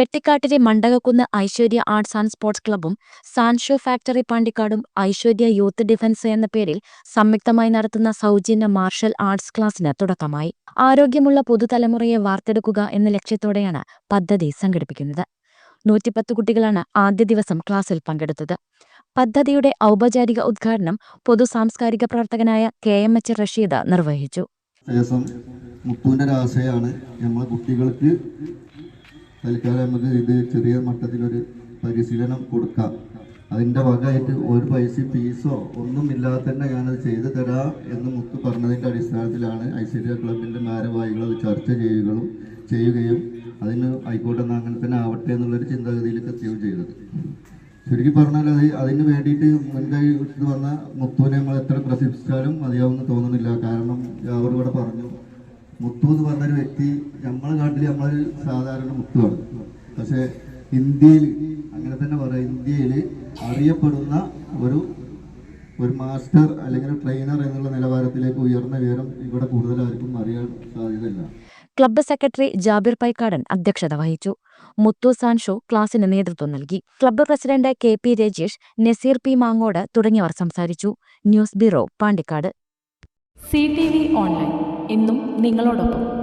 വെട്ടിക്കാട്ടിലെ Mandakakunnu Aishwarya arts and sports ക്ലബ്ബും സാൻഷോ factory പാണ്ടിക്കാടും Aishwarya youth defence എന്ന പേരിൽ സംയുക്തമായി നടത്തുന്ന സൗജന്യ മാർഷൽ ആർട്സ് ക്ലാസിന് തുടക്കമായി. ആരോഗ്യമുള്ള പുതുതലമുറയെ വാർത്തെടുക്കുക എന്ന ലക്ഷ്യത്തോടെയാണ് പദ്ധതി സംഘടിപ്പിക്കുന്നത്. നൂറ്റിപ്പത്ത് കുട്ടികളാണ് ആദ്യ ദിവസം ക്ലാസ്സിൽ പങ്കെടുത്തത്. പദ്ധതിയുടെ ഔപചാരിക ഉദ്ഘാടനം പൊതു സാംസ്കാരിക പ്രവർത്തകനായ കെ എം എച്ച് റഷീദ് നിർവഹിച്ചു. മുത്തുവിന്റെ ഒരു ആശയമാണ്. കുട്ടികൾക്ക് തൽക്കാലം നമുക്ക് ഇത് ചെറിയ മട്ടത്തിലൊരു പരിശീലനം കൊടുക്കാം. അതിന്റെ വകയായിട്ട് ഒരു പൈസ ഫീസോ ഒന്നും ഇല്ലാതെ തന്നെ ഞാനത് ചെയ്തു തരാം എന്ന് മുത്ത് പറഞ്ഞതിന്റെ അടിസ്ഥാനത്തിലാണ് ഐശ്വര്യ ക്ലബിന്റെ ഭാരവാഹികൾ അത് ചർച്ച ചെയ്യുകയും ചെയ്യുകയും അതിന് ആയിക്കോട്ടെ എന്നാൽ അങ്ങനെ തന്നെ ആവട്ടെ എന്നുള്ളൊരു ചിന്താഗതിയിലേക്ക് എത്തുകയും ചെയ്തത്. ചുരുക്കി പറഞ്ഞാൽ അത് അതിന് വേണ്ടിയിട്ട് മുൻകൈ വന്ന മുത്തുവിനെ നമ്മൾ എത്ര പ്രശംസിച്ചാലും മതിയാവുമെന്ന് തോന്നുന്നില്ല. കാരണം അവർ ഇവിടെ പറഞ്ഞു മുത്തു എന്ന് പറഞ്ഞൊരു വ്യക്തി നമ്മളെ നാട്ടിൽ നമ്മളൊരു സാധാരണ മുത്തുവാണ്. പക്ഷെ ഇന്ത്യയിൽ അങ്ങനെ തന്നെ പറയാം ഇന്ത്യയിൽ അറിയപ്പെടുന്ന ഒരു ഒരു മാസ്റ്റർ അല്ലെങ്കിൽ ട്രെയിനർ എന്നുള്ള നിലവാരത്തിലേക്ക് ഉയർന്ന വിവരം ഇവിടെ കൂടുതൽ ആർക്കും അറിയാൻ സാധ്യതയില്ല. ക്ലബ്ബ് സെക്രട്ടറി ജാബിർ പൈക്കാടൻ അധ്യക്ഷത വഹിച്ചു. മുത്തു സാൻഷോ ക്ലാസിന് നേതൃത്വം നൽകി. Club president K P Rajeesh Naseer P Mangode തുടങ്ങിയവർ സംസാരിച്ചു. News bureau Pandikkad. C T V online. ഇന്നും നിങ്ങളോടൊപ്പം.